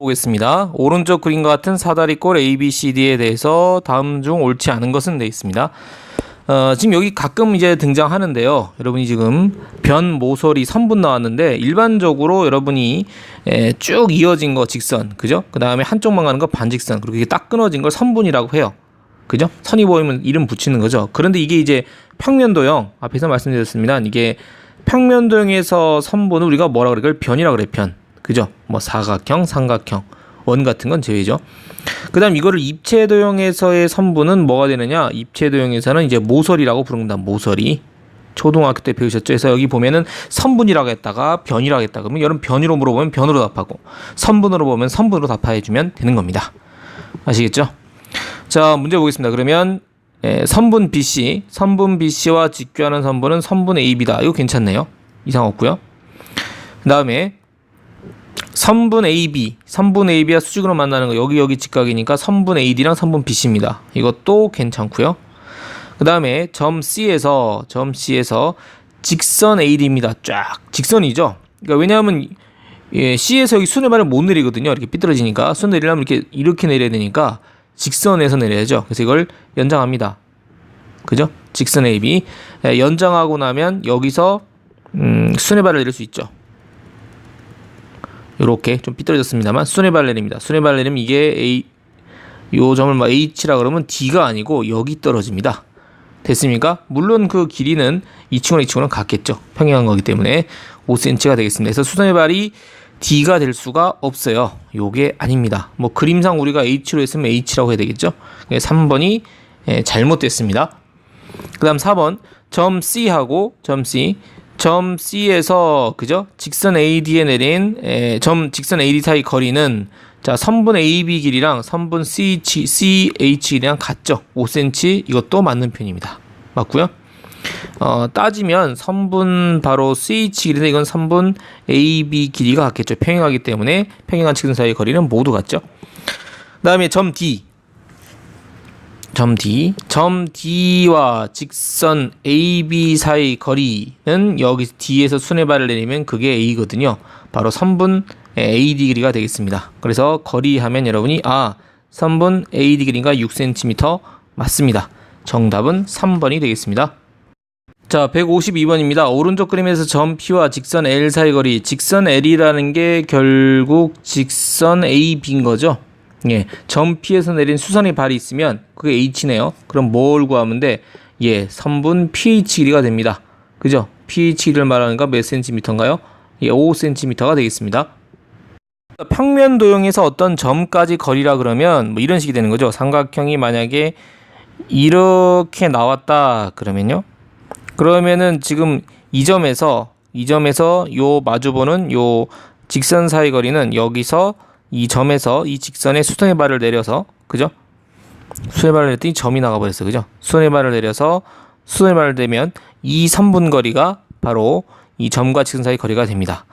보겠습니다. 오른쪽 그림과 같은 사다리꼴 ABCD에 대해서 다음 중 옳지 않은 것은 되어 있습니다. 어, 지금 여기 가끔 이제 등장하는데요. 여러분이 지금 변, 모서리, 선분 나왔는데 일반적으로 여러분이 에, 쭉 이어진 거 직선, 그죠? 그 다음에 한쪽만 가는 거 반직선, 그리고 이게 딱 끊어진 걸 선분이라고 해요. 그죠? 선이 보이면 이름 붙이는 거죠. 그런데 이게 이제 평면도형 앞에서 말씀드렸습니다. 이게 평면도형에서 선분을 우리가 뭐라 그래? 변이라고 그래. 변. 그죠? 뭐 사각형, 삼각형, 원 같은 건 제외죠. 그다음 이거를 입체 도형에서의 선분은 뭐가 되느냐? 입체 도형에서는 이제 모서리라고 부릅니다. 모서리. 초등학교 때 배우셨죠? 그래서 여기 보면은 선분이라고 했다가 변이라고 했다. 그러면 여러분 변이로 물어보면 변으로 답하고 선분으로 보면 선분으로 답해 주면 되는 겁니다. 아시겠죠? 자, 문제 보겠습니다. 그러면 예, 선분 BC, 선분 BC와 직교하는 선분은 선분 AB다. 이거 괜찮네요. 이상 없고요. 그다음에 선분 AB, 선분 AB와 수직으로 만나는 거 여기 여기 직각이니까 선분 AD랑 선분 BC입니다. 이것도 괜찮고요. 그 다음에 점 C에서 점 C에서 직선 AD입니다. 쫙 직선이죠. 그러니까 왜냐하면 예, C에서 여기 순회발을 못 내리거든요. 이렇게 삐뚤어지니까 순 내리려면 이렇게 이렇게 내려야 되니까 직선에서 내려야죠. 그래서 이걸 연장합니다. 그죠? 직선 AB 예, 연장하고 나면 여기서 음, 순회발을 내릴 수 있죠. 이렇게 좀 삐뚤어졌습니다만 순회발 내립니다. 순회발 내리면 이게 A 요 점을 뭐 H라 그러면 D가 아니고 여기 떨어집니다. 됐습니까? 물론 그 길이는 이 층과 이 층은 같겠죠. 평행한 거기 때문에 5cm가 되겠습니다. 그래서 수선의 D가 될 수가 없어요. 요게 아닙니다. 뭐 그림상 우리가 H로 했으면 H라고 해야 되겠죠. 3번이 예, 잘못됐습니다. 그 다음 4번 점 C하고 점 C 점 C에서 그죠? 직선 AD에 내린 에, 점 직선 AD 사이 거리는 자 선분 AB 길이랑 선분 CH, CH 길이랑 같죠? 5cm 이것도 맞는 편입니다. 맞고요. 어, 따지면 선분 바로 CH 길이인데 이건 선분 AB 길이가 같겠죠. 평행하기 때문에 평행한 직선 사이 거리는 모두 같죠. 그다음에 점 D 점 D. 점 D와 직선 AB 사이 거리는 여기 D에서 순회발을 내리면 그게 A거든요. 바로 선분 AD 길이가 되겠습니다. 그래서 거리 하면 여러분이 아, 선분 AD 길이가 6cm 맞습니다. 정답은 3번이 되겠습니다. 자, 152번입니다. 오른쪽 그림에서 점 P와 직선 L 사이 거리, 직선 L이라는 게 결국 직선 AB인 거죠. 예, 점 P에서 내린 수선의 발이 있으면 그게 H네요. 그럼 뭘 구하면 돼? 예, 선분 pH 길이가 됩니다. 그죠? pH 길이를 말하는 거몇 센티미터인가요? 예, 5cm가 되겠습니다. 평면 도형에서 어떤 점까지 거리라 그러면 뭐 이런 식이 되는 거죠. 삼각형이 만약에 이렇게 나왔다 그러면요. 그러면은 지금 이 점에서 이 점에서 요 마주보는 요 직선 사이 거리는 여기서 이 점에서 이 직선에 수선의 발을 내려서 그죠? 수선의 발을 내렸더니 점이 나가 버렸어. 그죠? 수선의 발을 내려서 수선의 발을 내면 이 선분 거리가 바로 이 점과 직선 사이 거리가 됩니다.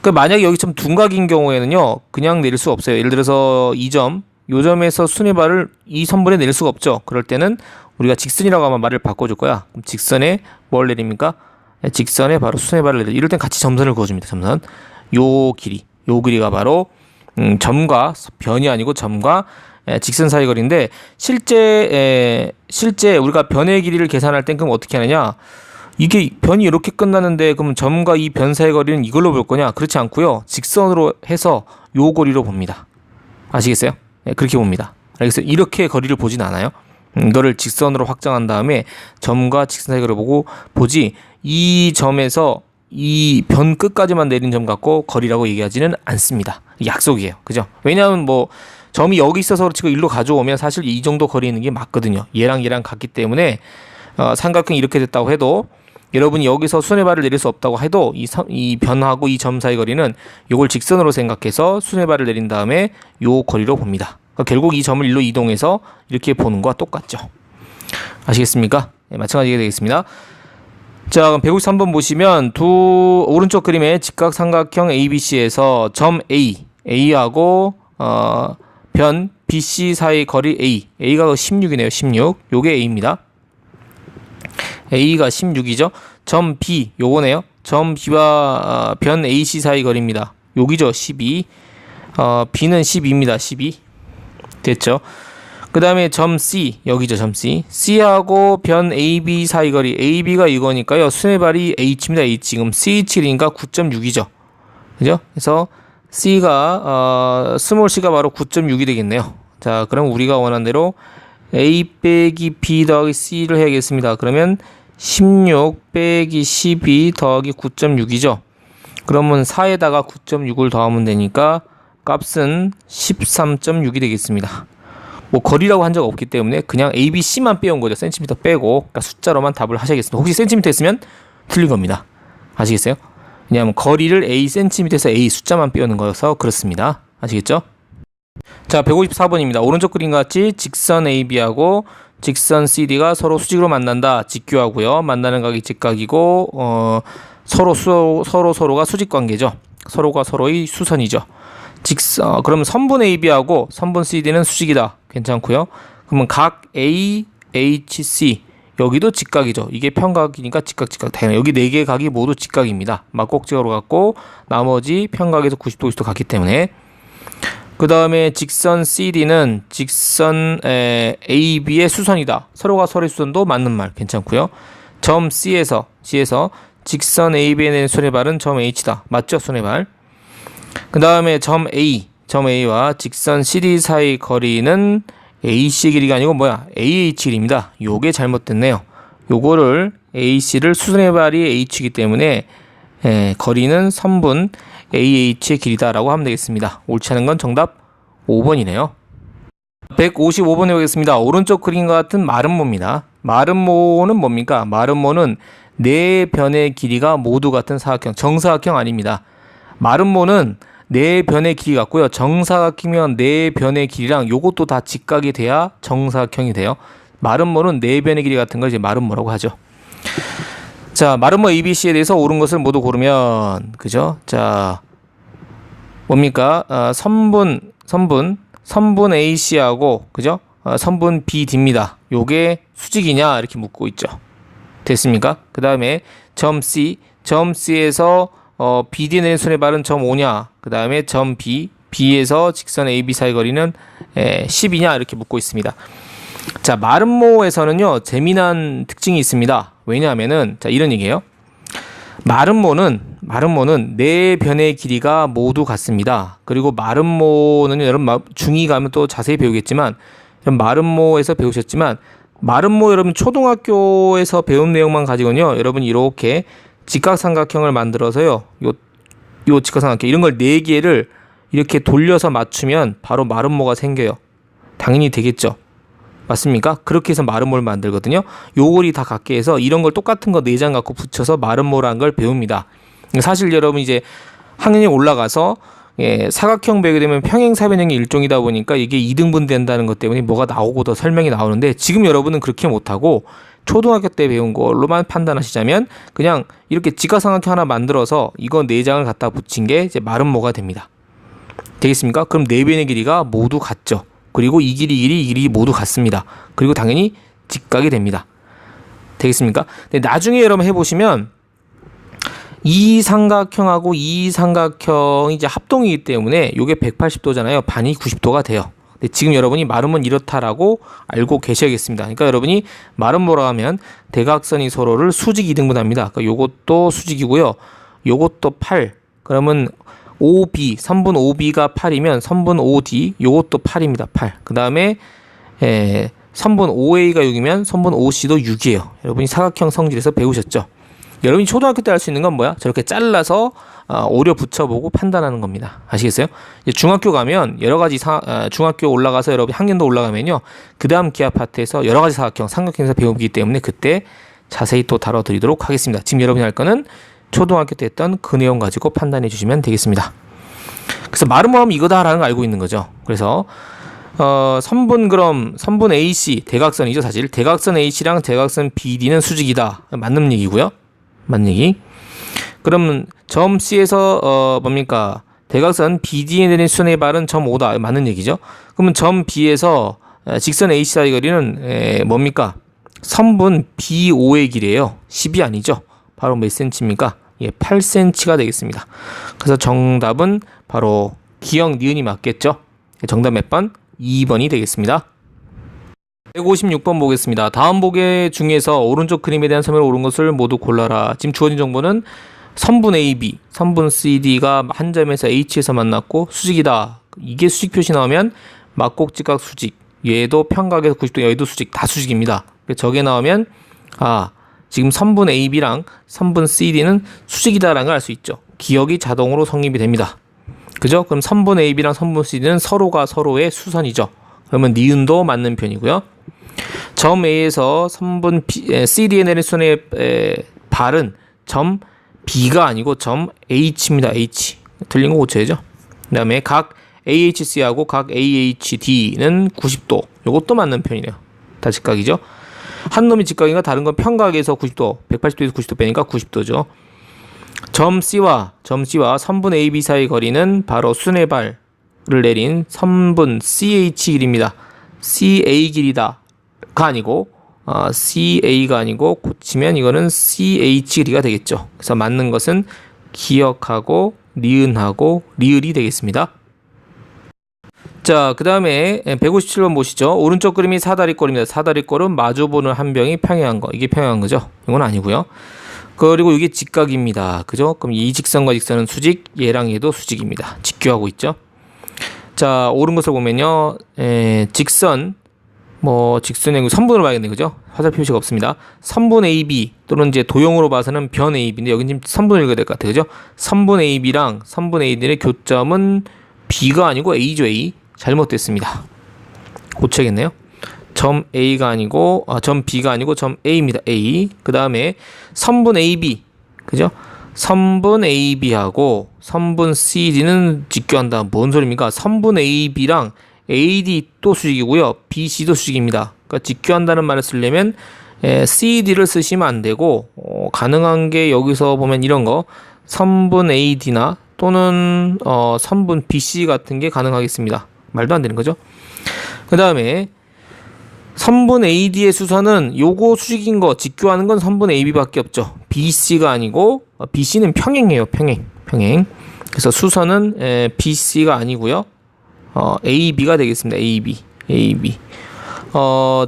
그 만약에 여기 좀 둔각인 경우에는요. 그냥 내릴 수 없어요. 예를 들어서 이 점, 요 점에서 수선의 발을 이 선분에 내릴 수가 없죠. 그럴 때는 우리가 직선이라고 하면 말을 바꿔줄 거야. 그럼 직선에 뭘 내립니까? 직선에 바로 수선의 발을 내려. 이럴 땐 같이 점선을 그어줍니다. 점선. 요 길이, 요 길이가 바로 음, 점과 변이 아니고 점과 에, 직선 사이 거리인데 실제 에, 실제 우리가 변의 길이를 계산할 땐 그럼 어떻게 하느냐? 이게 변이 이렇게 끝나는데 그럼 점과 이 변 사이 거리는 이걸로 볼 거냐? 그렇지 않고요. 직선으로 해서 요 거리로 봅니다. 아시겠어요? 네, 그렇게 봅니다. 알겠어요? 이렇게 거리를 보진 않아요. 음, 이거를 직선으로 확장한 다음에 점과 직선 사이 거리를 보고 보지 이 점에서 이 변 끝까지만 내린 점 갖고 거리라고 얘기하지는 않습니다. 약속이에요. 그죠? 왜냐하면 뭐 점이 여기 있어서 지금 일로 가져오면 사실 이 정도 거리 있는 게 맞거든요. 얘랑 얘랑 같기 때문에 어, 삼각형이 이렇게 됐다고 해도 여러분이 여기서 순회발을 내릴 수 없다고 해도 이, 이 변하고 이 점 사이 거리는 이걸 직선으로 생각해서 순회발을 내린 다음에 요 거리로 봅니다. 그러니까 결국 이 점을 일로 이동해서 이렇게 보는 거와 똑같죠. 아시겠습니까? 네, 마찬가지가 되겠습니다. 자, 그럼 153번 보시면 두 오른쪽 그림의 직각 삼각형 ABC에서 점 A, A하고 어, 변 BC 사이 거리 A, A가 16이네요. 16. 요게 A입니다. A가 16이죠. 점 B 요거네요. 점 B와 어, 변 AC 사이 거리입니다. 여기죠. 12. 어, B는 12입니다. 12. 됐죠? 그 다음에 점 C, 여기죠, 점 C. C하고 변 AB 사이 거리, AB가 이거니까요. 수뇌발이 H입니다, H. 지금 CH1이니까 9.6이죠. 그죠? 그래서 C가, 어, 스몰 C가 바로 9.6이 되겠네요. 자, 그럼 우리가 원하는 대로 A 빼기 B 더하기 C를 해야겠습니다. 그러면 16 빼기 12 더하기 9.6이죠. 그러면 4에다가 9.6을 더하면 되니까 값은 13.6이 되겠습니다. 뭐 거리라고 한 적 없기 때문에 그냥 A, B, C만 빼온 거죠. 센티미터 빼고 그러니까 숫자로만 답을 하셔야겠습니다. 혹시 센티미터 했으면 틀린 겁니다. 아시겠어요? 왜냐하면 거리를 A 센티미터에서 A 숫자만 빼오는 거여서 그렇습니다. 아시겠죠? 자, 154번입니다. 오른쪽 그림 같이 직선 AB하고 직선 CD가 서로 수직으로 만난다. 직교하고요. 만나는 각이 직각이고 어, 서로 수, 서로 서로가 수직 관계죠. 서로가 서로의 수선이죠. 직선 어, 그러면 선분 AB하고 선분 CD는 수직이다. 괜찮고요. 그러면 각 A, HC 여기도 직각이죠. 이게 평각이니까 직각, 직각. 당연히 여기 네개 각이 모두 직각입니다. 막 꼭지가로 갔고 나머지 평각에서 90도, 90도 갔기 때문에 그 다음에 직선 CD는 직선 에, AB의 수선이다. 서로가 서로의 수선도 맞는 말 괜찮고요. 점 C에서 C에서 직선 AB에 내는 손해발은 점 H다. 맞죠? 손해발. 그 다음에 점 A, 점 A와 직선 CD 사이 거리는 AC 길이가 아니고 뭐야? AH 길입니다. 요게 잘못됐네요. 요거를 AC를 수선해발이 H이기 때문에 에, 거리는 선분 AH의 길이다라고 하면 되겠습니다. 옳지 않은 건 정답 5번이네요. 155번에 보겠습니다. 오른쪽 그림과 같은 마름모입니다. 마름모는 뭡니까? 마름모는 네 변의 길이가 모두 같은 사각형, 정사각형 아닙니다. 마름모는 네 변의 길이 같고요. 정사각이면 네 변의 길이랑 요것도 다 직각이 돼야 정사각형이 돼요. 마름모는 네 변의 길이 같은 걸 이제 마름모라고 하죠. 자, 마름모 ABC에 대해서 옳은 것을 모두 고르면 그죠? 자, 뭡니까? 아, 선분 선분 선분 AC하고 그죠? 아, 선분 BD입니다. 요게 수직이냐 이렇게 묻고 있죠. 됐습니까? 그 다음에 점 C, 점 C에서 어, BD 내는 손의 발은 점 5냐? 그 다음에 점 B, B에서 직선 AB 사이 거리는 에, 10이냐 이렇게 묻고 있습니다. 자, 마름모에서는요 재미난 특징이 있습니다. 왜냐하면은 자 이런 얘기예요. 마름모는 마름모는 네 변의 길이가 모두 같습니다. 그리고 마름모는 여러분 중이 가면 또 자세히 배우겠지만 마름모에서 배우셨지만 마름모 여러분 초등학교에서 배운 내용만 가지고는요 여러분 이렇게 직각삼각형을 만들어서요 요 요 직각삼각형 이런 걸 네 개를 이렇게 돌려서 맞추면 바로 마름모가 생겨요. 당연히 되겠죠. 맞습니까? 그렇게 해서 마름모를 만들거든요. 요걸이 다 같게 해서 이런 걸 똑같은 거 네 장 갖고 붙여서 마름모라는 걸 배웁니다. 사실 여러분 이제 학년이 올라가서 예, 사각형 배우게 되면 평행사변형의 일종이다 보니까 이게 이등분 된다는 것 때문에 뭐가 나오고 더 설명이 나오는데 지금 여러분은 그렇게 못하고 초등학교 때 배운 걸로만 판단하시자면 그냥 이렇게 직각삼각형 하나 만들어서 이거 네 장을 갖다 붙인 게 이제 마름모가 됩니다. 되겠습니까? 그럼 네 변의 길이가 모두 같죠. 그리고 이 길이, 이 길이, 이 길이 모두 같습니다. 그리고 당연히 직각이 됩니다. 되겠습니까? 근데 나중에 여러분 해보시면 이 삼각형하고 이 삼각형이 이제 합동이기 때문에 이게 180도잖아요. 반이 90도가 돼요. 근데 지금 여러분이 마름은 이렇다라고 알고 계셔야겠습니다. 그러니까 여러분이 마름 뭐라 하면 대각선이 서로를 수직 이등분합니다. 그러니까 요것도 수직이고요. 요것도 8. 그러면 OB, 선분 OB가 8이면 선분 OD 요것도 8입니다. 8. 그 다음에 에, 선분 OA가 6이면 선분 OC도 6이에요. 여러분이 사각형 성질에서 배우셨죠? 여러분이 초등학교 때 할 수 있는 건 뭐야? 저렇게 잘라서 어, 오려 붙여보고 판단하는 겁니다. 아시겠어요? 중학교 가면 여러 가지 사, 어, 중학교 올라가서 여러분 학년도 올라가면요. 그 다음 기하 파트에서 여러 가지 사각형, 삼각형에서 배우기 때문에 그때 자세히 또 다뤄드리도록 하겠습니다. 지금 여러분이 할 거는 초등학교 때 했던 그 내용 가지고 판단해 주시면 되겠습니다. 그래서 마름모하면 이거다라는 걸 알고 있는 거죠. 그래서 어, 선분 그럼 선분 AC 대각선이죠 사실 대각선 AC랑 대각선 BD는 수직이다 맞는 얘기고요. 맞는 얘기. 그러면 점 C에서 어 뭡니까 대각선 BD에 내린 수의 발은 점 5다 맞는 얘기죠. 그러면 점 B에서 어, 직선 AC 사이 거리는 에, 뭡니까 선분 B5의 길이에요. 10이 아니죠. 바로 몇 센치입니까? 예, 8cm가 되겠습니다. 그래서 정답은 바로 기역 니은이 맞겠죠? 정답 몇 번? 2번이 되겠습니다. 156번 보겠습니다. 다음 보개 중에서 오른쪽 그림에 대한 설명을 옳은 것을 모두 골라라. 지금 주어진 정보는 선분 AB, 선분 CD가 한 점에서 H에서 만났고 수직이다. 이게 수직 표시 나오면 막곡직각 수직. 얘도 평각에서 90도, 여기도 수직. 다 수직입니다. 저게 나오면 아 지금 선분 AB랑 선분 CD는 수직이다라는 걸 알 수 있죠. 기억이 자동으로 성립이 됩니다. 그죠? 그럼 선분 AB랑 선분 CD는 서로가 서로의 수선이죠. 그러면 니은도 맞는 편이고요. 점 A에서 선분 B, 내린 순의 에, 발은 점 B가 아니고 점 H입니다. H. 틀린 거 고쳐야죠. 그 다음에 각 AHC하고 각 AHD는 90도. 이것도 맞는 편이네요. 다 직각이죠. 한 놈이 직각인가 다른 건 평각에서 90도, 180도에서 90도 빼니까 90도죠. 점 C와 점 C와 선분 AB 사이 거리는 바로 순회발 을 내린 선분 CH 길입니다. CA 길이다가 아니고 어, CA가 아니고 고치면 이거는 CH 길이가 되겠죠. 그래서 맞는 것은 기억하고 니은하고 리을이 되겠습니다. 자, 그 다음에 157번 보시죠. 오른쪽 그림이 사다리꼴입니다. 사다리꼴은 마주보는 한 병이 평행한 거. 이게 평행한 거죠? 이건 아니고요. 그리고 이게 직각입니다. 그죠? 그럼 이 직선과 직선은 수직, 얘랑 얘도 수직입니다. 직교하고 있죠? 자, 옳은 것을 보면요. 에, 직선, 뭐, 직선의 선분으로 봐야겠네. 그죠? 화살 표시가 없습니다. 선분 AB 또는 이제 도형으로 봐서는 변 AB인데 여긴 지금 선분을 읽어야 될 것 같아요. 그죠? 선분 AB랑 선분 AD의 교점은 B가 아니고 A죠, A. 잘못됐습니다. 고쳐야겠네요. 점 A가 아니고 아, 점 B가 아니고 점 A입니다. A. 그 다음에 선분 AB 그죠? 선분 AB하고 선분 CD는 직교한다. 뭔 소리입니까? 선분 AB랑 AD 또 수직이고요. BC도 수직입니다. 그러니까 직교한다는 말을 쓰려면 에, CD를 쓰시면 안 되고 어, 가능한 게 여기서 보면 이런 거 선분 AD나 또는 어, 선분 BC 같은 게 가능하겠습니다. 말도 안 되는 거죠. 그 다음에 선분 AD의 수선은 요거 수직인 거 직교하는 건 선분 AB밖에 없죠. BC가 아니고 어, BC는 평행이에요. 평행. 평행. 그래서 수선은 에, BC가 아니고요. 어, AB가 되겠습니다. AB. AB. 어,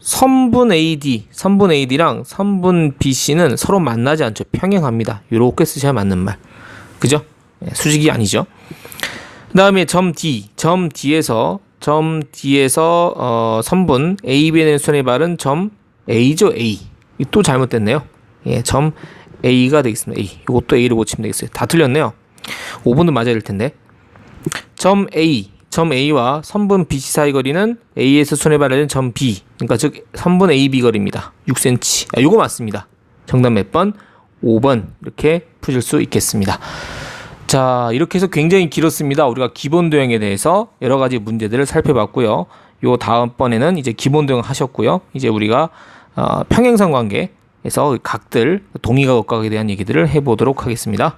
선분 AD, 선분 AD랑 선분 BC는 서로 만나지 않죠. 평행합니다. 이렇게 쓰셔야 맞는 말. 그죠? 수직이 아니죠. 그 다음에 점 D, 점 D에서 점 D에서 어, 선분 AB의 손의 발은 점 A죠 A. 또 잘못됐네요. 예, 점 A가 되겠습니다. A. 이것도 A를 고치면 되겠어요. 다 틀렸네요. 5분도 맞아야 될 텐데. 점 A, 점 A와 선분 BC 사이 거리는 A에서 발하는 점 B. 그러니까 즉 선분 AB 거리입니다. 6cm. 아, 요거 맞습니다. 정답 몇 번? 5번. 이렇게 푸실 수 있겠습니다. 자, 이렇게 해서 굉장히 길었습니다. 우리가 기본 도형에 대해서 여러 가지 문제들을 살펴봤고요. 요 다음번에는 이제 기본 도형 하셨고요. 이제 우리가 어, 평행선 관계에서 각들 동의가 각각에 대한 얘기들을 해보도록 하겠습니다.